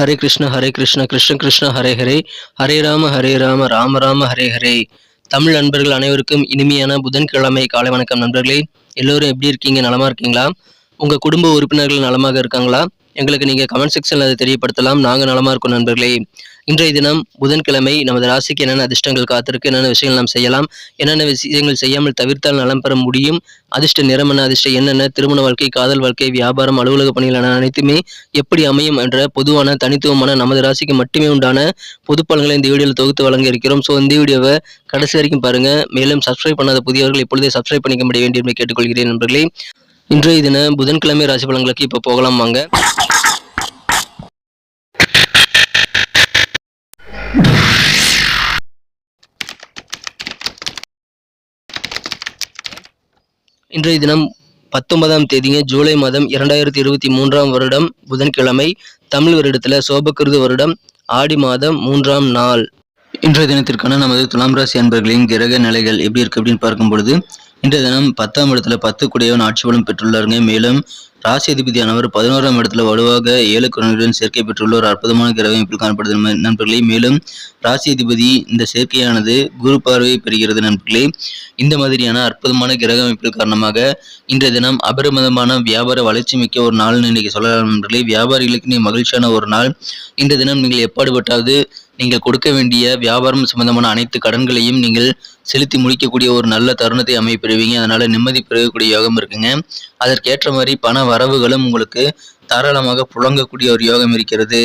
ஹரே கிருஷ்ண ஹரே கிருஷ்ண கிருஷ்ண கிருஷ்ண ஹரே ஹரே. ஹரே ராம ஹரே ராம ராம ராம ஹரே ஹரே. தமிழ் நண்பர்கள் அனைவருக்கும் இனிமையான புதன்கிழமை காலை வணக்கம் நண்பர்களே. எல்லோரும் எப்படி இருக்கீங்க? நலமா இருக்கீங்களா? உங்க குடும்ப உறுப்பினர்கள் நலமாக இருக்காங்களா? எங்களுக்கு நீங்க கமெண்ட் செக்ஷன்ல அதை தெரியப்படுத்தலாம். நாங்க நலமா இருக்கோம் நண்பர்களே. இன்றைய தினம் புதன்கிழமை நமது ராசிக்கு என்னென்ன அதிர்ஷ்டங்கள் காத்திருக்கு என்னென்ன விஷயங்கள் நாம் செய்யலாம் என்னென்ன விஷயங்கள் செய்யாமல் தவிர்த்தால் நலம் பெற முடியும் அதிர்ஷ்ட நிறமன அதிர்ஷ்டம் அதிர்ஷ்ட என்னென்ன திருமண வாழ்க்கை காதல் வாழ்க்கை வியாபாரம் அலுவலக பணிகள் என அனைத்துமே எப்படி அமையும் என்ற பொதுவான தனித்துவமான நமது ராசிக்கு மட்டுமே உண்டான பொது பலன்களை இந்த வீடியோவில் தொகுத்து வழங்க இருக்கிறோம். ஸோ இந்த வீடியோவை கடைசி வரைக்கும் பாருங்க. மேலும் சப்ஸ்கிரைப் பண்ணாத புதியவர்கள் இப்பொழுதே சப்ஸ்கிரைப் பண்ணிக்க வேண்டும் என்று கேட்டுக்கொள்கிறேன் நண்பர்களே. இன்றைய தின புதன்கிழமை ராசி பலன்களுக்கு இப்போ போகலாம் வாங்க. இன்றைய தினம் பத்தொன்பதாம் தேதிங்க ஜூலை மாதம் இரண்டாயிரத்தி இருபத்தி மூன்றாம் வருடம் புதன்கிழமை தமிழ் வருடத்தில் சோபக்கிருது வருடம் ஆடி மாதம் மூன்றாம் நாள். இன்றைய தினத்திற்கான நமது துலாம் ராசி அன்பர்களின் கிரக நிலைகள் எப்படி இருக்கு அப்படின்னு பார்க்கும் பொழுது இன்றைய தினம் பத்தாம் இடத்துல பத்து குடையவன் ஆட்சி பலம் பெற்றுள்ளாருங்க. மேலும் ராசி அதிபதியானவர் பதினோராம் இடத்துல வலுவாக ஏழு குழந்தைகளுடன் சேர்க்கை பெற்றுள்ள ஒரு அற்புதமான கிரகம் இப்படி காணப்படுது நண்பர்களே. மேலும் ராசி அதிபதி இந்த சேர்க்கையானது குரு பார்வையை பெறுகிறது நண்பர்களே. இந்த மாதிரியான அற்புதமான கிரக அமைப்பு காரணமாக இன்றைய தினம் அபரிமிதமான வியாபார வளர்ச்சி மிக்க ஒரு நாள் இன்னைக்கு சொல்லலாம் நண்பர்களே. வியாபாரிகளுக்கு நீ மகிழ்ச்சியான ஒரு நாள். இன்றைய தினம் நீங்கள் எப்பாடுபட்டாவது நீங்கள் கொடுக்க வேண்டிய வியாபாரம் சம்பந்தமான அனைத்து கடன்களையும் நீங்கள் செலுத்தி முடிக்கக்கூடிய ஒரு நல்ல தருணத்தை அமைப்பெறுவீங்க. அதனால நிம்மதி பெறக்கூடிய யோகம் இருக்குங்க. அதற்கேற்ற மாதிரி பண வரவுகளும் உங்களுக்கு தாராளமாக புழங்கக்கூடிய ஒரு யோகம் இருக்கிறது.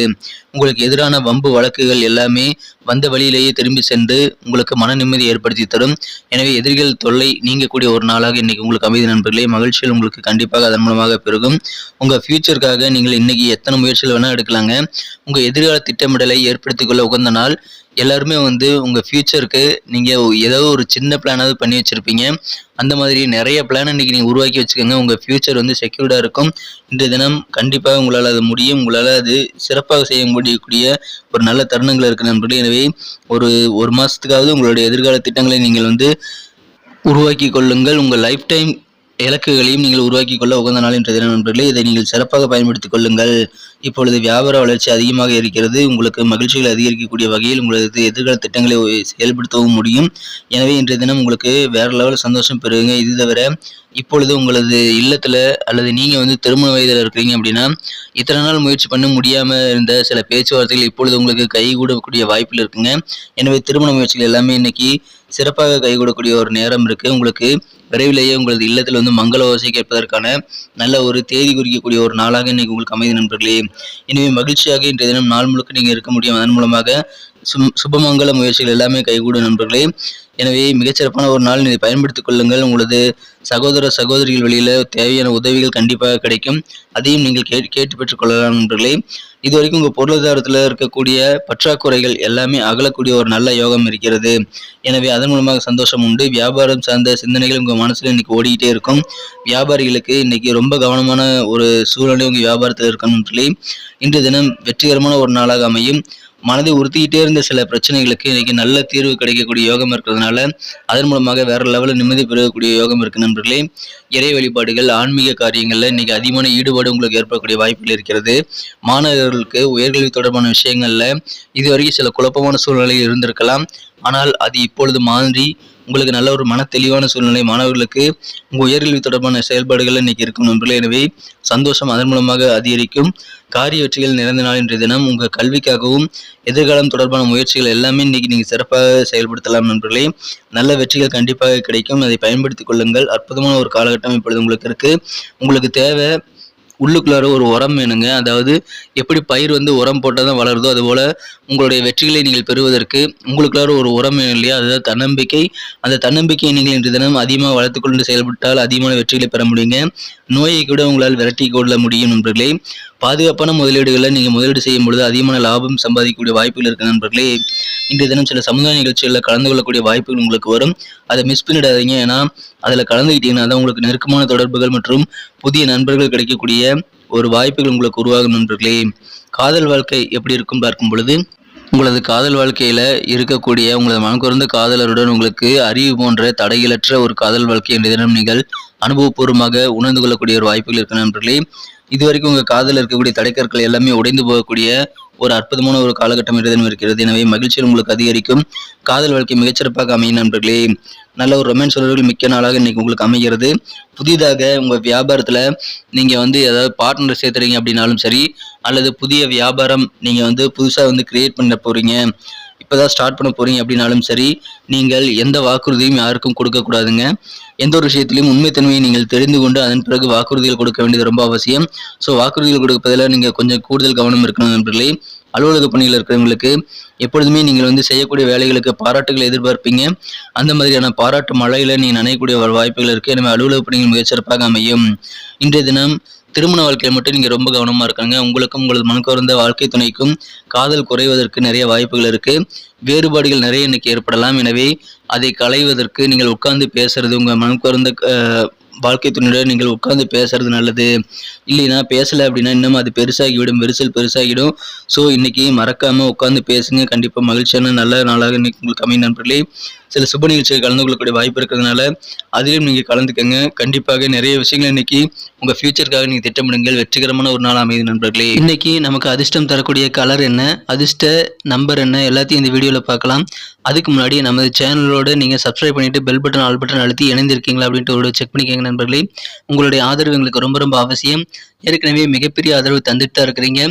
உங்களுக்கு எதிரான வம்பு வழக்குகள் எல்லாமே வந்த வழியிலேயே திரும்பி சென்று உங்களுக்கு மன நிம்மதி ஏற்படுத்தி தரும். எனவே எதிரிகள் தொல்லை நீங்கக்கூடிய ஒரு நாளாக இன்னைக்கு உங்களுக்கு அமைதி நண்பர்களே மகிழ்ச்சியில் உங்களுக்கு கண்டிப்பாக அதன் மூலமாக பெருகும். உங்கள் ஃபியூச்சருக்காக நீங்கள் இன்னைக்கு எத்தனை முயற்சிகள் வேணால் எடுக்கலாங்க. உங்கள் எதிர்கால திட்டமிடலை ஏற்படுத்திக் கொள்ள உகந்த நாள். எல்லாருமே வந்து உங்கள் ஃப்யூச்சருக்கு நீங்கள் ஏதோ ஒரு சின்ன பிளானாவது பண்ணி வச்சுருப்பீங்க. அந்த மாதிரி நிறைய பிளான் இன்றைக்கி நீங்கள் உருவாக்கி வச்சுக்கோங்க. உங்கள் ஃப்யூச்சர் வந்து செக்யூர்டாக இருக்கும். இன்றைய தினம் கண்டிப்பாக உங்களால் அது முடியும். உங்களால் அது சிறப்பாக செய்ய முடியக்கூடிய ஒரு நல்ல தருணங்கள் இருக்குது நண்பர்களே. எனவே ஒரு ஒரு மாதத்துக்காவது உங்களுடைய எதிர்கால திட்டங்களை நீங்கள் வந்து உருவாக்கி கொள்ளுங்கள். உங்கள் லைஃப் டைம் இலக்குகளையும் நீங்கள் உருவாக்கிக் கொள்ள உகந்த நாள் என்ற தினம் நண்பர்களே. இதை நீங்கள் சிறப்பாக பயன்படுத்திக் கொள்ளுங்கள். இப்பொழுது வியாபார வளர்ச்சி அதிகமாக இருக்கிறது. உங்களுக்கு மகிழ்ச்சிகளை அதிகரிக்கக்கூடிய வகையில் உங்களது எதிர்கால திட்டங்களை செயல்படுத்தவும் முடியும். எனவே இன்றைய தினம் உங்களுக்கு வேற லெவல் சந்தோஷம் பெறுவீங்க இது தவிர இப்பொழுது உங்களது இல்லத்தில் அல்லது நீங்கள் வந்து திருமண வயதில் இருக்கிறீங்க அப்படின்னா இத்தனை நாள் முயற்சி பண்ண முடியாமல் இருந்த சில பேச்சுவார்த்தைகள் இப்பொழுது உங்களுக்கு கைகூடக்கூடிய வாய்ப்பில் இருக்குங்க. எனவே திருமண முயற்சிகள் எல்லாமே இன்னைக்கு சிறப்பாக கைகூடக்கூடிய ஒரு நேரம் இருக்குது உங்களுக்கு விரைவிலேயே உங்களது இல்லத்தில் வந்து மங்கள ஓசை கேட்பதற்கான நல்ல ஒரு தேதி குறிக்கக்கூடிய ஒரு நாளாக இன்னைக்கு உங்களுக்கு அமைதி நண்பர்களே. எனவே மகிழ்ச்சியாக இன்றைய தினம் நாள் முழுக்க நீங்கள் இருக்க முடியும். அதன் மூலமாக சும் சுபமங்கல முயற்சிகள் எல்லாமே கைகூடும் நண்பர்களே. எனவே மிகச்சிறப்பான ஒரு நாள் இதை பயன்படுத்திக் கொள்ளுங்கள். உங்களது சகோதர சகோதரிகள் வழியில் தேவையான உதவிகள் கண்டிப்பாக கிடைக்கும். அதையும் நீங்கள் கேட்டு கேட்டு பெற்றுக்கொள்ளலாம் நண்பர்களே. இது வரைக்கும் உங்கள் பொருளாதாரத்தில் இருக்கக்கூடிய பற்றாக்குறைகள் எல்லாமே அகலக்கூடிய ஒரு நல்ல யோகம் இருக்கிறது. எனவே அதன் மூலமாக சந்தோஷம் உண்டு. வியாபாரம் சார்ந்த சிந்தனைகள் உங்கள் மனசில் இன்னைக்கு ஓடிக்கிட்டே இருக்கும். வியாபாரிகளுக்கு இன்னைக்கு ரொம்ப கவனமான ஒரு சூழ்நிலை உங்கள் வியாபாரத்தில் இருக்கணும் சொல்லி இன்றைய தினம் வெற்றிகரமான ஒரு நாளாக அமையும். மனதை உறுத்திக்கிட்டே இருந்த சில பிரச்சனைகளுக்கு இன்னைக்கு நல்ல தீர்வு கிடைக்கக்கூடிய யோகம் இருக்கிறதுனால அதன் மூலமாக வேற லெவலில் நிம்மதி பெறக்கூடிய யோகம் இருக்கு நண்பர்களே. இறை வழிபாடுகள் ஆன்மீக காரியங்களில் இன்னைக்கு அதிகமான ஈடுபாடு உங்களுக்கு ஏற்படக்கூடிய வாய்ப்புகள் இருக்கிறது. மாணவர்களுக்கு உயர்கல்வி தொடர்பான விஷயங்களில் இதுவரைக்கும் சில குழப்பமான சூழ்நிலை இருந்திருக்கலாம். ஆனால் அது இப்பொழுது மாறி உங்களுக்கு நல்ல ஒரு மன தெளிவான சூழ்நிலை மாணவர்களுக்கு உங்கள் உயர்கல்வி தொடர்பான செயல்பாடுகள் இன்னைக்கு இருக்கும் நண்பர்களே. எனவே சந்தோஷம் அதன் மூலமாக அதிகரிக்கும். காரிய வெற்றிகள் நிறைந்த நாள் இன்றைய தினம் உங்கள் கல்விக்காகவும் எதிர்காலம் தொடர்பான முயற்சிகள் எல்லாமே இன்னைக்கு நீங்கள் சிறப்பாக செயல்படுத்தலாம் நண்பர்களே. நல்ல வெற்றிகள் கண்டிப்பாக கிடைக்கும். அதை பயன்படுத்திக் கொள்ளுங்கள். அற்புதமான ஒரு காலகட்டம் இப்பொழுது உங்களுக்கு இருக்கு. உங்களுக்கு தேவை உள்ளுக்குள்ளார ஒரு உரம் வேணுங்க. அதாவது எப்படி பயிர் வந்து உரம் போட்டால் தான் வளருதோ அதுபோல் உங்களுடைய வெற்றிகளை நீங்கள் பெறுவதற்கு உங்களுக்குள்ளார ஒரு உரம் வேணும் இல்லையா? அதுதான் தன்னம்பிக்கை. அந்த தன்னம்பிக்கையை நீங்கள் இன்று தினம் அதிகமாக வளர்த்துக்கொண்டு செயல்பட்டால் அதிகமான வெற்றிகளை பெற முடியுங்க. நோயை கூட உங்களால் விரட்டி கொள்ள முடியும் நண்பர்களே. பாதுகாப்பான முதலீடுகளை நீங்கள் முதலீடு செய்யும் பொழுது அதிகமான லாபம் சம்பாதிக்கக்கூடிய வாய்ப்புகள் இருக்குது நண்பர்களே. இன்றைய தினம் சில சமுதாய நிகழ்ச்சிகளில் கலந்து கொள்ளக்கூடிய வாய்ப்புகள் உங்களுக்கு வரும். அதை மிஸ் பண்ணிடாதீங்க. ஏன்னா அதில் கலந்துக்கிட்டீங்கன்னா தான் உங்களுக்கு நெருக்கமான தொடர்புகள் மற்றும் புதிய நண்பர்கள் கிடைக்கக்கூடிய ஒரு வாய்ப்புகள் உங்களுக்கு உருவாகும் நண்பர்களே. காதல் வாழ்க்கை எப்படி இருக்கும் பார்க்கும் பொழுது உங்களது காதல் வாழ்க்கையில இருக்கக்கூடிய உங்களது மனக்குறந்த காதலருடன் உங்களுக்கு அறிவு போன்ற தடையிலற்ற ஒரு காதல் வாழ்க்கை என்ற தினம் நீங்கள் அனுபவபூர்வமாக உணர்ந்து கொள்ளக்கூடிய ஒரு வாய்ப்புகள் இருக்கு நண்பர்களே. இதுவரைக்கும் உங்க காதலில் இருக்கக்கூடிய தடைக்கற்கள் எல்லாமே உடைந்து போகக்கூடிய ஒரு அற்புதமான ஒரு காலகட்டம் இருதும் இருக்கிறது. எனவே மகிழ்ச்சியில் உங்களுக்கு அதிகரிக்கும். காதல் வாழ்க்கை மிகச்சிறப்பாக அமையும் நண்பர்களே. நல்ல ஒரு ரொமான்ஸ் உறவுகள் மிக்க நாளாக இன்றைக்கி உங்களுக்கு அமைகிறது. புதிதாக உங்கள் வியாபாரத்தில் நீங்கள் வந்து ஏதாவது பார்ட்னர் சேர்த்துறீங்க அப்படின்னாலும் சரி அல்லது புதிய வியாபாரம் நீங்கள் வந்து புதுசாக வந்து கிரியேட் பண்ண போகிறீங்க இப்போ தான் ஸ்டார்ட் பண்ண போகிறீங்க அப்படின்னாலும் சரி நீங்கள் எந்த வாக்குறுதியும் யாருக்கும் கொடுக்கக்கூடாதுங்க எந்த ஒரு விஷயத்திலையும் உண்மைத்தன்மையை நீங்கள் தெரிந்து கொண்டு அதன் பிறகு வாக்குறுதிகள் கொடுக்க வேண்டியது ரொம்ப அவசியம். ஸோ வாக்குறுதிகள் கொடுப்பதில் நீங்கள் கொஞ்சம் கூடுதல் கவனம் இருக்கணும் நண்பர்களே. அலுவலக பணியில் இருக்கிறவங்களுக்கு எப்பொழுதுமே நீங்கள் வந்து செய்யக்கூடிய வேலைகளுக்கு பாராட்டுகளை எதிர்பார்ப்பீங்க. அந்த மாதிரியான பாராட்டு மழையில் நீங்கள் நனையக்கூடிய வாய்ப்புகள் இருக்குது எனவே அலுவலக பணிகள் மிகச்சிறப்பாக அமையும். இன்றைய தினம் திருமண வாழ்க்கையில் மட்டும் நீங்கள் ரொம்ப கவனமாக இருக்காங்க. உங்களுக்கும் உங்களது மனக்கவர்ந்த வாழ்க்கை துணைக்கும் காதல் குறைவதற்கு நிறைய வாய்ப்புகள் இருக்குது வேறுபாடுகள் நிறைய இன்னைக்கு ஏற்படலாம். எனவே அதை களைவதற்கு நீங்கள் உட்கார்ந்து பேசுறது உங்கள் மனக்கவர்ந்த வாழ்க்கை துணையுடன் நீங்கள் உட்கார்ந்து பேசுறது நல்லது. இல்லைன்னா பேசலை அப்படின்னா இன்னும் அது பெருசாகிவிடும். விரிசல் பெருசாகிடும். ஸோ இன்னைக்கு மறக்காம உட்கார்ந்து பேசுங்க. கண்டிப்பாக மகிழ்ச்சியான நல்ல நாளாக இன்னைக்கு உங்களுக்கு அமையும் நண்பர்களே. சில சுப நிகழ்ச்சிகள் கலந்து கொள்ளக்கூடிய வாய்ப்பு இருக்கிறதுனால அதிலும் நீங்கள் கலந்துக்கங்க. கண்டிப்பாக நிறைய விஷயங்கள் இன்னைக்கு உங்கள் ஃபியூச்சருக்காக நீங்கள் திட்டமிடுங்கள். வெற்றிகரமான ஒரு நாள் அமையுது நண்பர்களே. இன்னைக்கு நமக்கு அதிர்ஷ்டம் தரக்கூடிய கலர் என்ன? அதிர்ஷ்ட நம்பர் என்ன? எல்லாத்தையும் இந்த வீடியோவில் பார்க்கலாம். அதுக்கு முன்னாடி நமது சேனலோடு நீங்கள் சப்ஸ்கிரைப் பண்ணிவிட்டு பெல் பட்டன் ஆல் பட்டன் அழுத்தி இணைந்திருக்கீங்களா அப்படின்ட்டு ஒரு செக் பண்ணிக்கோங்க நண்பர்களே. உங்களுடைய ஆதரவு எங்களுக்கு ரொம்ப ரொம்ப அவசியம். ஏற்கனவே மிகப்பெரிய ஆதரவு தந்துட்டு தான் இருக்கிறீங்க.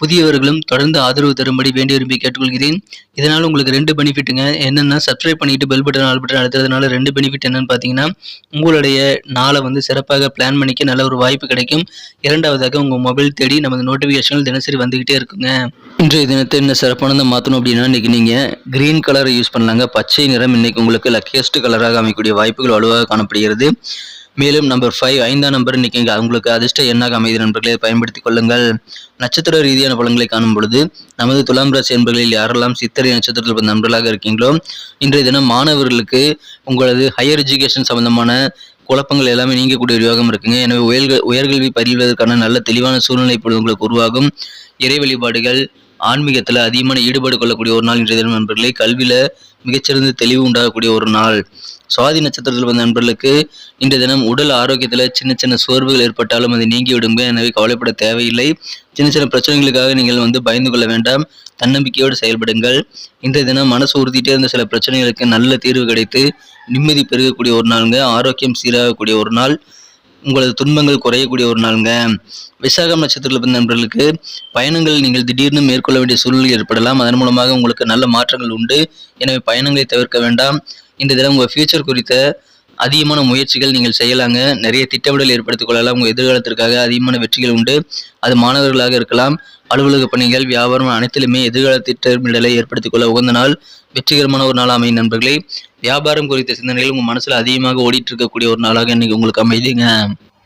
புதியவர்களும் தொடர்ந்து ஆதரவு தரும்படி வேண்டி விரும்பி கேட்டுக்கொள்கிறேன். இதனால் உங்களுக்கு ரெண்டு பெனிஃபிட்டுங்க என்னென்னா சப்ஸ்கிரைப் பண்ணிட்டு பெல் பட்டன் ஆல் பட்டன் அழுத்துறதுனால ரெண்டு பெனிஃபிட் என்னன்னு பார்த்தீங்கன்னா உங்களுடைய நாளை வந்து சிறப்பாக பிளான் பண்ணிக்க நல்ல ஒரு வாய்ப்பு கிடைக்கும். இரண்டாவதாக உங்கள் மொபைல் தேடி நமது நோட்டிஃபிகேஷன்கள் தினசரி வந்துகிட்டே இருக்குங்க. இன்றைய தினத்தை என்ன சிறப்பானதை மாற்றணும் அப்படின்னா இன்றைக்கி நீங்கள் கிரீன் கலரை யூஸ் பண்ணலாங்க. பச்சை நிறம் இன்றைக்கி உங்களுக்கு லக்கியஸ்ட் கலராக அமைக்கக்கூடிய வாய்ப்புகள் வலுவாக காணப்படுகிறது. மேலும் நம்பர் ஃபைவ் ஐந்தாம் நம்பர் இன்னைக்கு அவங்களுக்கு உங்களுக்கு அதிர்ஷ்ட எண்ணாக அமைதி நண்பர்களை பயன்படுத்திக் கொள்ளுங்கள். நட்சத்திர ரீதியான பலன்களை காணும் பொழுது நமது துலாம் ராசி என்பர்களில் யாரெல்லாம் சித்திரை நட்சத்திரத்தில் பிறந்த நண்பர்களாக இருக்கீங்களோ இன்றைய தினம் மாணவர்களுக்கு உங்களது ஹையர் எஜுகேஷன் சம்பந்தமான குழப்பங்கள் எல்லாமே நீங்கக்கூடிய ஒரு யோகம் இருக்குங்க. எனவே உயர்க உயர்கல்வி பயில்வதற்கான நல்ல தெளிவான சூழ்நிலை இப்பொழுது உங்களுக்கு உருவாகும். இறை வழிபாடுகள் ஆன்மீகத்தில் அதிகமான ஈடுபாடு கொள்ளக்கூடிய ஒரு நாள் இன்றைய தினம் நண்பர்களே. கல்வியில் மிகச்சிறந்த தெளிவு உண்டாகக்கூடிய ஒரு நாள். சுவாதி நட்சத்திரத்தில் வந்த நண்பர்களுக்கு இன்றைய தினம் உடல் ஆரோக்கியத்தில் சின்ன சின்ன சோர்வுகள் ஏற்பட்டாலும் அது நீங்கி விடுங்க. எனவே கவலைப்பட தேவையில்லை. சின்ன சின்ன பிரச்சனைகளுக்காக நீங்கள் வந்து பயந்து கொள்ள வேண்டாம். தன்னம்பிக்கையோடு செயல்படுங்கள். இன்றைய தினம் மனசு உறுத்திட்டே இருந்த சில பிரச்சனைகளுக்கு நல்ல தீர்வு கிடைத்து நிம்மதி பெருகக்கூடிய ஒரு நாளுங்க. ஆரோக்கியம் சீராகக்கூடிய ஒரு நாள். உங்களது துன்பங்கள் குறையக்கூடிய ஒரு நாளுங்க. விசாகம் நட்சத்திரத்தில் பிறந்த நண்பர்களுக்கு பயணங்கள் நீங்கள் திடீர்னு மேற்கொள்ள வேண்டிய சூழ்நிலை ஏற்படலாம். அதன் மூலமாக உங்களுக்கு நல்ல மாற்றங்கள் உண்டு. எனவே பயணங்களை தவிர்க்க வேண்டாம். இந்த தினம் உங்கள் ஃபியூச்சர் குறித்த அதிகமான முயற்சிகள் நீங்கள் செய்யலாங்க. நிறைய திட்டமிடல் ஏற்படுத்திக் கொள்ளலாம். உங்கள் எதிர்காலத்திற்காக அதிகமான வெற்றிகள் உண்டு. அது மாணவர்களாக இருக்கலாம். அலுவலக பணிகள் வியாபாரம் அனைத்திலுமே எதிர்கால திட்டமிடலை ஏற்படுத்திக் கொள்ள உகந்த நாள் வெற்றிகரமான ஒரு நாள் அமையும் நண்பர்களே. வியாபாரம் குறித்த சிந்தனைகள் உங்கள் மனசில் அதிகமாக ஓடிட்டு இருக்கக்கூடிய ஒரு நாளாக இன்னைக்கு உங்களுக்கு அமைதிங்க.